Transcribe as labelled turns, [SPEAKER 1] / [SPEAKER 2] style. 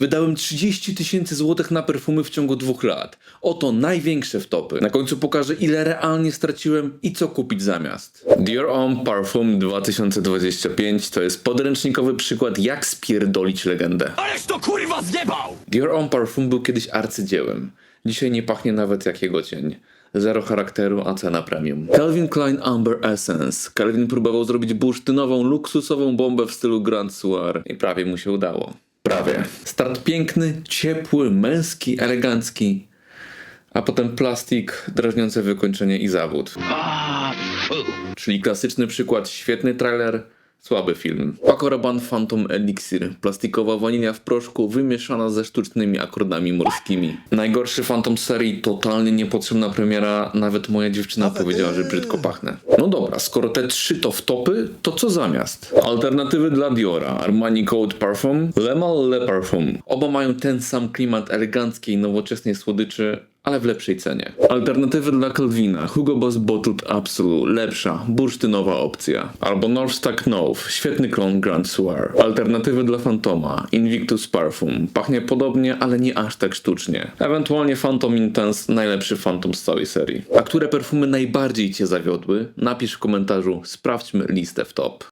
[SPEAKER 1] Wydałem 30 tysięcy złotych na perfumy w ciągu dwóch lat. Oto największe wtopy. Na końcu pokażę ile realnie straciłem i co kupić zamiast. Dior Homme Parfum 2025 to jest podręcznikowy przykład jak spierdolić legendę.
[SPEAKER 2] Ależ to kurwa zjebał!
[SPEAKER 1] Dior Homme Parfum był kiedyś arcydziełem. Dzisiaj nie pachnie nawet jak jego cień. Zero charakteru, a cena premium. Calvin Klein Amber Essence. Calvin próbował zrobić bursztynową, luksusową bombę w stylu Grand Soir i prawie mu się udało. Prawie. Start piękny, ciepły, męski, elegancki, a potem plastik, drażniące wykończenie i zawód. Czyli klasyczny przykład, świetny trailer, słaby film. Paco Rabanne Phantom Elixir. Plastikowa wanilia w proszku wymieszana ze sztucznymi akordami morskimi. Najgorszy Phantom serii, totalnie niepotrzebna premiera, nawet moja dziewczyna powiedziała, że brzydko pachnę. No dobra, skoro te trzy to w topy, to co zamiast? Alternatywy dla Diora, Armani Code Parfum, Le Mal Le Parfum. Oba mają ten sam klimat eleganckiej, nowoczesnej słodyczy, ale w lepszej cenie. Alternatywy dla Calvina, Hugo Boss Bottled Absolute, lepsza, bursztynowa opcja. Albo Northstack Nove, świetny klon Grand Soir. Alternatywy dla Fantoma, Invictus Parfum, pachnie podobnie, ale nie aż tak sztucznie. Ewentualnie Phantom Intense, najlepszy Phantom z całej serii. A które perfumy najbardziej Cię zawiodły? Napisz w komentarzu, sprawdźmy listę w top.